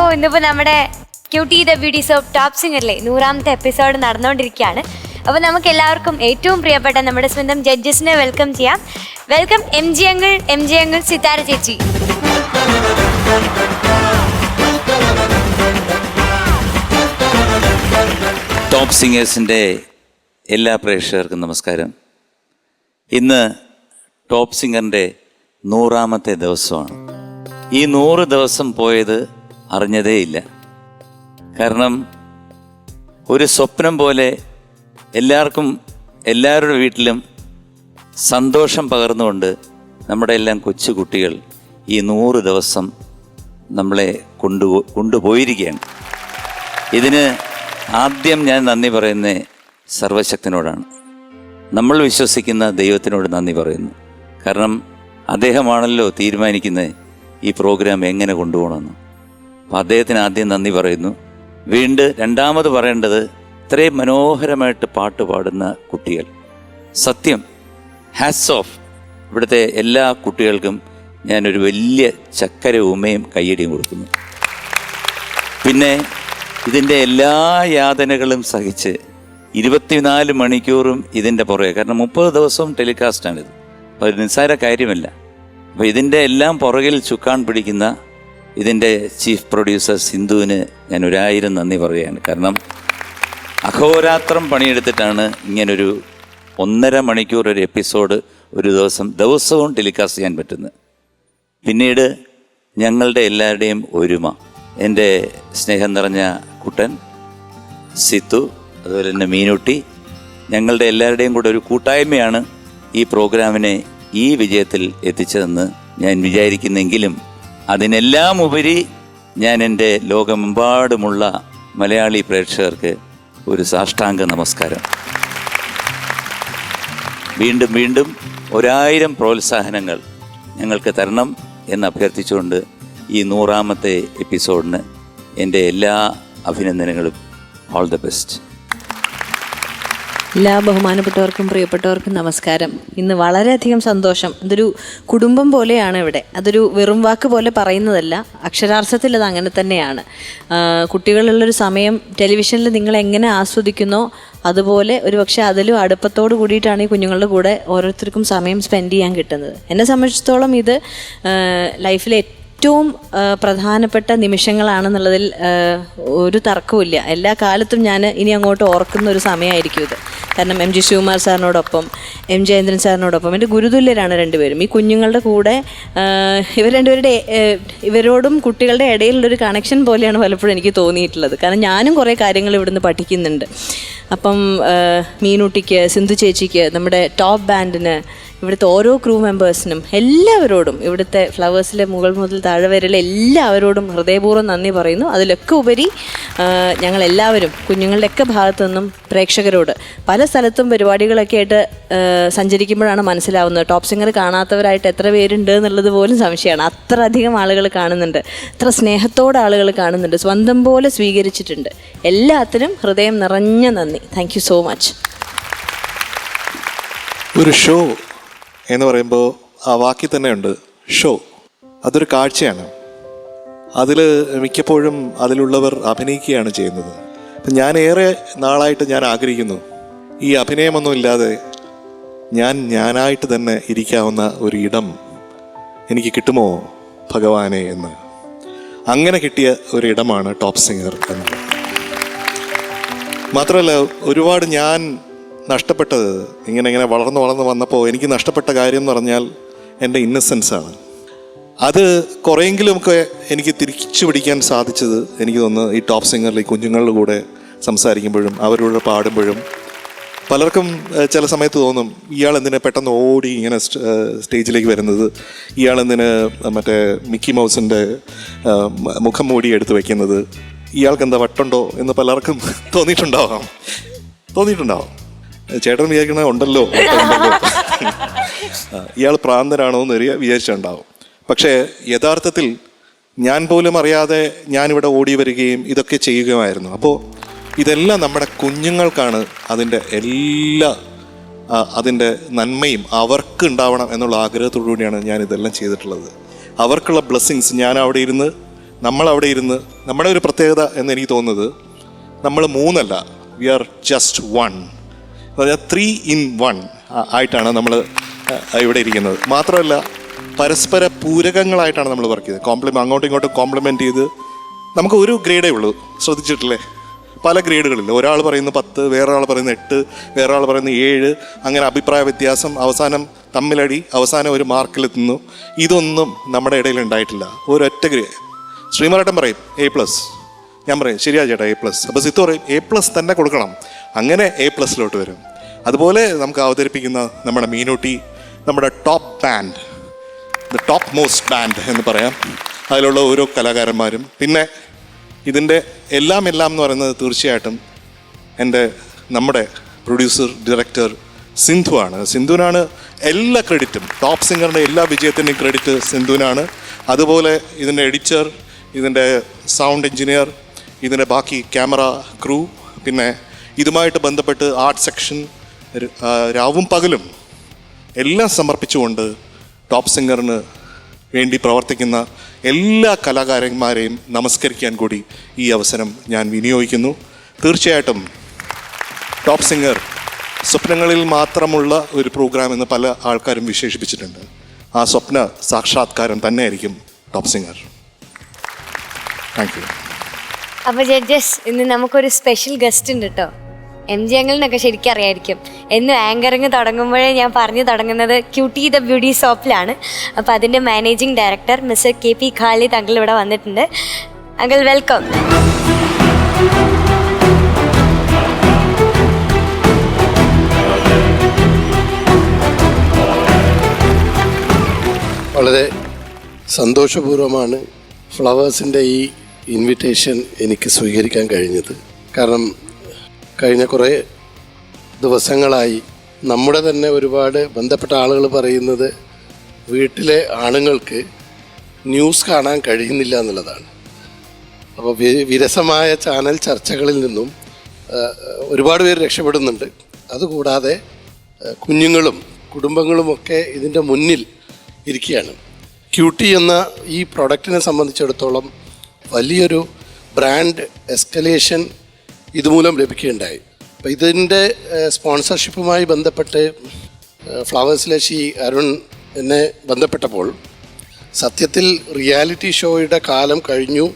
Hello ഇന്നിപ്പോൾ നമ്മുടെ cutie the beauties of top സിംഗറിലെ നൂറാമത്തെ എപ്പിസോഡ് നടന്നുകൊണ്ടിരിക്കുകയാണ് അപ്പോൾ നമുക്ക് എല്ലാവർക്കും ഏറ്റവും പ്രിയപ്പെട്ട നമ്മുടെ സ്വന്തം ജഡ്ജസിനെ വെൽക്കം ചെയ്യാം. Welcome M G uncle M G uncle Sithara ചേച്ചി. ടോപ്പ് സിംഗേഴ്സിന്റെ എല്ലാ പ്രേക്ഷകർക്കും നമസ്കാരം. ഇന്ന് ടോപ്പ് സിംഗറിന്റെ നൂറാമത്തെ ദിവസമാണ്. ഈ നൂറ് ദിവസം പോയത് അറിഞ്ഞതേയില്ല. കാരണം ഒരു സ്വപ്നം പോലെ എല്ലാവർക്കും എല്ലാവരുടെ വീട്ടിലും സന്തോഷം പകർന്നുകൊണ്ട് നമ്മുടെ എല്ലാം കൊച്ചു കുട്ടികൾ ഈ നൂറ് ദിവസം നമ്മളെ കൊണ്ടു കൊണ്ടുപോയിരിക്കുകയാണ്. ഇതിന് ആദ്യം ഞാൻ നന്ദി പറയുന്നത് സർവശക്തനോടാണ്. നമ്മൾ വിശ്വസിക്കുന്ന ദൈവത്തിനോട് നന്ദി പറയുന്നു. കാരണം അദ്ദേഹമാണല്ലോ തീരുമാനിക്കുന്നത് ഈ പ്രോഗ്രാം എങ്ങനെ കൊണ്ടുപോകണമെന്ന്. അപ്പം അദ്ദേഹത്തിന് ആദ്യം നന്ദി പറയുന്നു. വീണ്ടും രണ്ടാമത് പറയേണ്ടത് ഇത്രയും മനോഹരമായിട്ട് പാട്ട് പാടുന്ന കുട്ടികൾ. സത്യം ഹാസ് ഓഫ് ഇവിടുത്തെ എല്ലാ കുട്ടികൾക്കും ഞാനൊരു വലിയ ചക്കര ഉമയും കയ്യടിയും കൊടുക്കുന്നു. പിന്നെ ഇതിന്റെ എല്ലാ യാതനകളും സഹിച്ച് ഇരുപത്തിനാല് മണിക്കൂറും ഇതിന്റെ പുറകെ കാരണം മുപ്പത് ദിവസവും ടെലികാസ്റ്റാണിത് അപ്പോൾ ഒരു നിസ്സാര കാര്യമല്ല. അപ്പോൾ ഇതിന്റെ എല്ലാം പുറകിൽ ചുക്കാൻ പിടിക്കുന്ന ഇതിന്റെ ചീഫ് പ്രൊഡ്യൂസർ സിന്ധുവിന് ഞാൻ ഒരായിരം നന്ദി പറയുകയാണ്. കാരണം അഹോരാത്രം പണിയെടുത്തിട്ടാണ് ഇങ്ങനൊരു ഒന്നര മണിക്കൂർ ഒരു എപ്പിസോഡ് ഒരു ദിവസം ദിവസവും ടെലികാസ്റ്റ് ചെയ്യാൻ പറ്റുന്നത്. പിന്നീട് ഞങ്ങളുടെ എല്ലാവരുടെയും ഒരുമ എന്റെ സ്നേഹം നിറഞ്ഞ കുട്ടൻ സിത്തു അതുപോലെ തന്നെ മീനുട്ടി ഞങ്ങളുടെ എല്ലാവരുടെയും കൂടെ ഒരു കൂട്ടായ്മയാണ് ഈ പ്രോഗ്രാമിനെ ഈ വിജയത്തിൽ എത്തിച്ചതെന്ന് ഞാൻ വിചാരിക്കുന്നെങ്കിലും അതിനെല്ലാം ഉപരി ഞാൻ എന്റെ ലോകമെമ്പാടുമുള്ള മലയാളി പ്രേക്ഷകർക്ക് ഒരു സാഷ്ടാംഗ നമസ്കാരം. വീണ്ടും വീണ്ടും ഒരായിരം പ്രോത്സാഹനങ്ങൾ ഞങ്ങൾക്ക് തരണം എന്ന് അഭ്യർത്ഥിച്ചുകൊണ്ട് ഈ നൂറാമത്തെ എപ്പിസോഡിന് എന്റെ എല്ലാ അഭിനന്ദനങ്ങളും. ഓൾ ദ ബെസ്റ്റ് എല്ലാ ബഹുമാനപ്പെട്ടവർക്കും പ്രിയപ്പെട്ടവർക്കും നമസ്കാരം. ഇന്ന് വളരെയധികം സന്തോഷം. ഇതൊരു കുടുംബം പോലെയാണ് ഇവിടെ. അതൊരു വെറും വാക്ക് പോലെ പറയുന്നതല്ല അക്ഷരാർത്ഥത്തിൽ അത് അങ്ങനെ തന്നെയാണ്. കുട്ടികളുള്ളൊരു സമയം ടെലിവിഷനിൽ നിങ്ങൾ എങ്ങനെ ആസ്വദിക്കുന്നോ അതുപോലെ ഒരു പക്ഷേ അതിലും അടുപ്പത്തോട് കൂടിയിട്ടാണ് ഈ കുഞ്ഞുങ്ങളുടെ കൂടെ ഓരോരുത്തർക്കും സമയം സ്പെൻഡ് ചെയ്യാൻ കിട്ടുന്നത്. എന്നെ സംബന്ധിച്ചിടത്തോളം ഇത് ലൈഫിലെ ഏറ്റവും പ്രധാനപ്പെട്ട നിമിഷങ്ങളാണെന്നുള്ളതിൽ ഒരു തർക്കവുമില്ല. എല്ലാ കാലത്തും ഞാൻ ഇനി അങ്ങോട്ട് ഓർക്കുന്ന ഒരു സമയമായിരിക്കും ഇത്. കാരണം എം ജി ശിവകുമാർ സാറിനോടൊപ്പം എം ജയേന്ദ്രൻ സാറിനോടൊപ്പം എന്റെ ഗുരുതുല്യരാണ് രണ്ടുപേരും. ഈ കുഞ്ഞുങ്ങളുടെ കൂടെ ഇവർ രണ്ടുപേരുടെ ഇവരോടും കുട്ടികളുടെ ഇടയിലുള്ളൊരു കണക്ഷൻ പോലെയാണ് പലപ്പോഴും എനിക്ക് തോന്നിയിട്ടുള്ളത്. കാരണം ഞാനും കുറേ കാര്യങ്ങൾ ഇവിടുന്ന് പഠിക്കുന്നുണ്ട്. അപ്പം മീനുട്ടിക്ക് സിന്ധു ചേച്ചിക്ക് നമ്മുടെ ടോപ്പ് ബാൻഡിന് ഇവിടുത്തെ ഓരോ ക്രൂ മെമ്പേഴ്സിനും എല്ലാവരോടും ഇവിടുത്തെ ഫ്ലവേഴ്സിലെ മുകൾ മുതൽ താഴെ വരെയുള്ള എല്ലാവരോടും ഹൃദയപൂർവം നന്ദി പറയുന്നു. അതിലൊക്കെ ഉപരി ഞങ്ങൾ എല്ലാവരും കുഞ്ഞുങ്ങളുടെയൊക്കെ ഭാഗത്തു നിന്നും പ്രേക്ഷകരോട് പല സ്ഥലത്തും പരിപാടികളൊക്കെ ആയിട്ട് സഞ്ചരിക്കുമ്പോഴാണ് മനസ്സിലാവുന്നത്. ടോപ്പ് സിംഗർ കാണാത്തവരായിട്ട് എത്ര പേരുണ്ട് എന്നുള്ളത് പോലും സംശയമാണ്. അത്ര അധികം ആളുകൾ കാണുന്നുണ്ട്. അത്ര സ്നേഹത്തോടെ ആളുകൾ കാണുന്നുണ്ട്. സ്വന്തം പോലെ സ്വീകരിച്ചിട്ടുണ്ട്. എല്ലാത്തിനും ഹൃദയം നിറഞ്ഞ നന്ദി. താങ്ക് സോ മച്ച് ഒരു ഷോ എന്ന് പറയുമ്പോൾ ആ വാക്കിൽ തന്നെയുണ്ട് ഷോ അതൊരു കാഴ്ചയാണ്. അതിൽ മിക്കപ്പോഴും അതിലുള്ളവർ അഭിനയിക്കുകയാണ് ചെയ്യുന്നത്. അപ്പം ഞാൻ ഏറെ നാളായിട്ട് ഞാൻ ആഗ്രഹിക്കുന്നു ഈ അഭിനയമൊന്നും ഇല്ലാതെ ഞാൻ ഞാനായിട്ട് തന്നെ ഇരിക്കാവുന്ന ഒരു ഇടം എനിക്ക് കിട്ടുമോ ഭഗവാനെ എന്ന്. അങ്ങനെ കിട്ടിയ ഒരു ഇടമാണ് ടോപ്പ് സിംഗർ എന്നത് മാത്രമല്ല ഒരുപാട് ഞാൻ നഷ്ടപ്പെട്ടത്. ഇങ്ങനെ ഇങ്ങനെ വളർന്നു വളർന്നു വന്നപ്പോൾ എനിക്ക് നഷ്ടപ്പെട്ട കാര്യം എന്ന് പറഞ്ഞാൽ എന്റെ ഇന്നസെൻസാണ് അത് കുറേയെങ്കിലുമൊക്കെ എനിക്ക് തിരിച്ചു പിടിക്കാൻ സാധിച്ചത് എനിക്ക് തോന്നുന്നു ഈ ടോപ്പ് സിംഗറിൽ ഈ കുഞ്ഞുങ്ങളുടെ കൂടെ സംസാരിക്കുമ്പോഴും അവരോട് പാടുമ്പോഴും. പലർക്കും ചില സമയത്ത് തോന്നും ഇയാൾ എന്തിനെ പെട്ടെന്ന് ഓടി ഇങ്ങനെ സ്റ്റേജിലേക്ക് വരുന്നത്? ഇയാൾ എന്തിന് മറ്റേ മിക്കി മൗസിന്റെ മുഖം മൂടി എടുത്ത് വയ്ക്കുന്നത് ഇയാൾക്ക് എന്താ വട്ടുണ്ടോ എന്ന് പലർക്കും തോന്നിയിട്ടുണ്ടാവാം. തോന്നിയിട്ടുണ്ടാവാം. ചേട്ടൻ വിചാരിക്കണ ഉണ്ടല്ലോ. ഉണ്ടല്ലോ. ഇയാൾ പ്രാന്തനാണോ എന്ന് അറിയ വിചാരിച്ചിട്ടുണ്ടാവും. പക്ഷേ യഥാർത്ഥത്തിൽ ഞാൻ പോലും അറിയാതെ ഞാനിവിടെ ഓടി വരികയും ഇതൊക്കെ ചെയ്യുകയുമായിരുന്നു. അപ്പോൾ ഇതെല്ലാം നമ്മുടെ കുഞ്ഞുങ്ങൾക്കാണ് അതിന്റെ എല്ലാ അതിന്റെ നന്മയും അവർക്ക് ഉണ്ടാവണം എന്നുള്ള ആഗ്രഹത്തോടു കൂടിയാണ് ഞാൻ ഇതെല്ലാം ചെയ്തിട്ടുള്ളത്. അവർക്കുള്ള ബ്ലെസ്സിങ്സ് ഞാൻ അവിടെ ഇരുന്ന് നമ്മൾ അവിടെ ഇരുന്ന് നമ്മുടെ ഒരു പ്രത്യേകത എന്ന് എനിക്ക് തോന്നുന്നത് നമ്മൾ മൂന്നല്ല we are just one three in one ആയിട്ടാണ് നമ്മൾ ഇവിടെ ഇരിക്കുന്നത്. മാത്രമല്ല പരസ്പര പൂരകങ്ങളായിട്ടാണ് നമ്മൾ വർക്ക് ചെയ്തത് കോംപ്ലിമെന്റ് അങ്ങോട്ടും ഇങ്ങോട്ടും കോംപ്ലിമെന്റ് ചെയ്ത് നമുക്ക് ഒരു ഗ്രേഡേ ഉള്ളൂ. ശ്രദ്ധിച്ചിട്ടില്ലേ? പല ഗ്രേഡുകളിൽ. ഒരാൾ പറയുന്ന പത്ത് വേറൊരാൾ പറയുന്ന എട്ട് വേറൊരാൾ പറയുന്ന ഏഴ്. അങ്ങനെ അഭിപ്രായ വ്യത്യാസം അവസാനം തമ്മിലടി അവസാനം ഒരു മാർക്കിലെത്തുന്നു ഇതൊന്നും നമ്മുടെ ഇടയിൽ ഉണ്ടായിട്ടില്ല. ഒരൊറ്റ ഗ്രേ ശ്രീമരട്ടൻ പറയും എ പ്ലസ് ഞാൻ പറയും ശരിയാ ചേട്ടാ എ പ്ലസ് അപ്പോൾ സിത്തു പറയും എ പ്ലസ് തന്നെ കൊടുക്കണം. അങ്ങനെ എ പ്ലസിലോട്ട് വരും. അതുപോലെ നമുക്ക് അവതരിപ്പിക്കുന്ന നമ്മുടെ മീനൂട്ടി നമ്മുടെ top band the top most band എന്ന് പറയാം. അതിലുള്ള ഓരോ കലാകാരന്മാരും. പിന്നെ ഇതിന്റെ എല്ലാം എല്ലാം എന്ന് പറയുന്നത് തീർച്ചയായിട്ടും എന്റെ നമ്മുടെ പ്രൊഡ്യൂസർ ഡയറക്ടർ സിന്ധു ആണ്. സിന്ധുവിനാണ് എല്ലാ ക്രെഡിറ്റും ടോപ്പ് സിംഗറിന്റെ എല്ലാ വിജയത്തിന്റെയും ക്രെഡിറ്റ് സിന്ധുവിനാണ്. അതുപോലെ ഇതിന്റെ എഡിറ്റർ ഇതിന്റെ സൗണ്ട് എഞ്ചിനീയർ ഇതിന്റെ ബാക്കി ക്യാമറ ക്രൂ പിന്നെ ഇതുമായിട്ട് ബന്ധപ്പെട്ട് ആർട്ട് സെക്ഷൻ രാവും പകലും എല്ലാം സമർപ്പിച്ചുകൊണ്ട് ടോപ്പ് സിംഗറിന് വേണ്ടി പ്രവർത്തിക്കുന്ന എല്ലാ കലാകാരന്മാരെയും നമസ്കരിക്കാൻ കൂടി ഈ അവസരം ഞാൻ വിനിയോഗിക്കുന്നു. തീർച്ചയായിട്ടും ടോപ്പ് സിംഗർ സ്വപ്നങ്ങളിൽ മാത്രമുള്ള ഒരു പ്രോഗ്രാം എന്ന് പല ആൾക്കാരും വിശേഷിപ്പിച്ചിട്ടുണ്ട്. ആ സ്വപ്ന സാക്ഷാത്കാരം തന്നെയായിരിക്കും ടോപ്പ് സിംഗർ. താങ്ക് യു അപ്പൊ ജഡ്ജസ് ഇന്ന് നമുക്കൊരു സ്പെഷ്യൽ ഗസ്റ്റ് ഉണ്ട് കേട്ടോ എം ജി അങ്കിളിനൊക്കെ ശരിക്കും അറിയായിരിക്കും. എന്നും ആങ്കറിങ് തുടങ്ങുമ്പോഴേ ഞാൻ പറഞ്ഞു തുടങ്ങുന്നത് ക്യൂട്ടി ദ ബ്യൂട്ടി ഷോപ്പിലാണ് അപ്പോൾ അതിന്റെ managing director mister K P Khalid uncle ഇവിടെ വന്നിട്ടുണ്ട്. അങ്കിൾ വെൽക്കം വളരെ സന്തോഷപൂർവമാണ് ഫ്ലവേഴ്സിന്റെ ഈ ഇൻവിറ്റേഷൻ എനിക്ക് സ്വീകരിക്കാൻ കഴിഞ്ഞത്. കാരണം കഴിഞ്ഞ കുറേ ദിവസങ്ങളായി നമ്മുടെ തന്നെ ഒരുപാട് ബന്ധപ്പെട്ട ആളുകൾ പറയുന്നത് വീട്ടിലെ ആണുങ്ങൾക്ക് ന്യൂസ് കാണാൻ കഴിയുന്നില്ല എന്നുള്ളതാണ്. അപ്പോൾ വിരസമായ ചാനൽ ചർച്ചകളിൽ നിന്നും ഒരുപാട് പേര് രക്ഷപ്പെടുന്നുണ്ട്. അതുകൂടാതെ കുഞ്ഞുങ്ങളും കുടുംബങ്ങളുമൊക്കെ ഇതിന്റെ മുന്നിൽ ഇരിക്കുകയാണ്. ക്യൂട്ടി എന്ന ഈ പ്രൊഡക്റ്റിനെ സംബന്ധിച്ചിടത്തോളം വലിയൊരു ബ്രാൻഡ് എസ്കലേഷൻ ഇതുമൂലം ലഭിക്കുകയുണ്ടായി. അപ്പോൾ ഇതിന്റെ സ്പോൺസർഷിപ്പുമായി ബന്ധപ്പെട്ട് ഫ്ലവേഴ്സിലെ ശ്രീ അരുൺ എന്നെ ബന്ധപ്പെട്ടപ്പോൾ സത്യത്തിൽ റിയാലിറ്റി ഷോയുടെ കാലം കഴിഞ്ഞു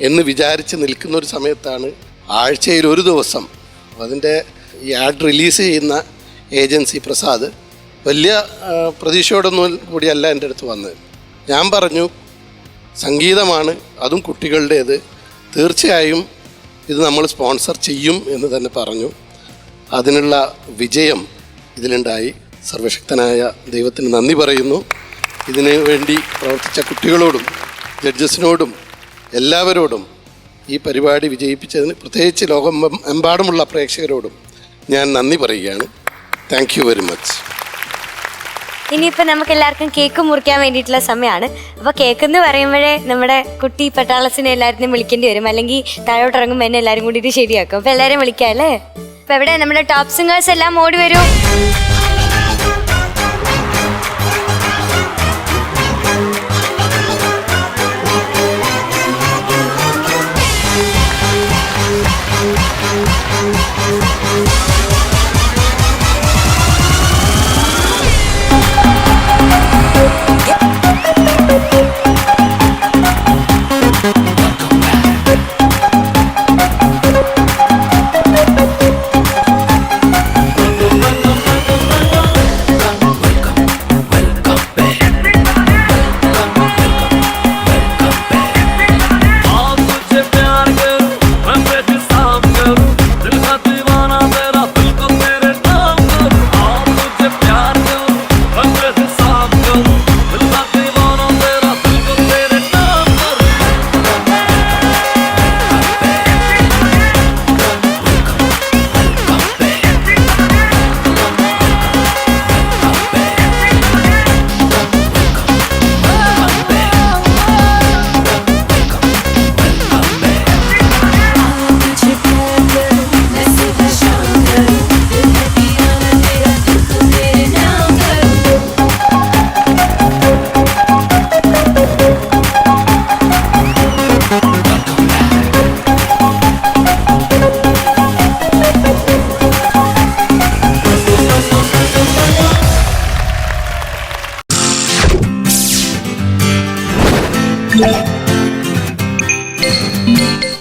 എന്ന് വിചാരിച്ച് നിൽക്കുന്ന ഒരു സമയത്താണ് ആഴ്ചയിൽ ഒരു ദിവസം അതിന്റെ ഈ ആഡ് റിലീസ് ചെയ്യുന്ന ഏജൻസി പ്രസാദ് വലിയ പ്രതീക്ഷയോടൊന്നും കൂടിയല്ല എന്റെ അടുത്ത് വന്നത്. ഞാൻ പറഞ്ഞു സംഗീതമാണ് അതും കുട്ടികളുടേത്. തീർച്ചയായും ഇത് നമ്മൾ സ്പോൺസർ ചെയ്യും എന്ന് തന്നെ പറഞ്ഞു. അതിനുള്ള വിജയം ഇതിലുണ്ടായി. സർവശക്തനായ ദൈവത്തിന് നന്ദി പറയുന്നു. ഇതിനു വേണ്ടി പ്രവർത്തിച്ച കുട്ടികളോടും ജഡ്ജസിനോടും എല്ലാവരോടും ഈ പരിപാടി വിജയിപ്പിച്ചതിന് പ്രത്യേകിച്ച് ലോകം എമ്പാടുമുള്ള പ്രേക്ഷകരോടും ഞാൻ നന്ദി പറയുകയാണ്. താങ്ക് വെരി മച്ച് ഇനിയിപ്പോൾ നമുക്ക് എല്ലാവർക്കും കേക്ക് മുറിക്കാൻ വേണ്ടിയിട്ടുള്ള സമയമാണ് അപ്പോൾ കേക്ക് എന്ന് പറയുമ്പോഴേ നമ്മുടെ കുട്ടി പട്ടാളസിനെ എല്ലാവരും വിളിക്കേണ്ടി വരും. അല്ലെങ്കിൽ താഴോട്ട് ഇറങ്ങുമ്പോൾ എന്നെ എല്ലാവരും കൂടിയിട്ട് ശരിയാക്കും. അപ്പോൾ എല്ലാവരും വിളിക്കാം അല്ലേ? അപ്പോൾ എവിടെ? നമ്മുടെ ടോപ്പ് സിംഗേഴ്സ് എല്ലാം ഓടി വരും.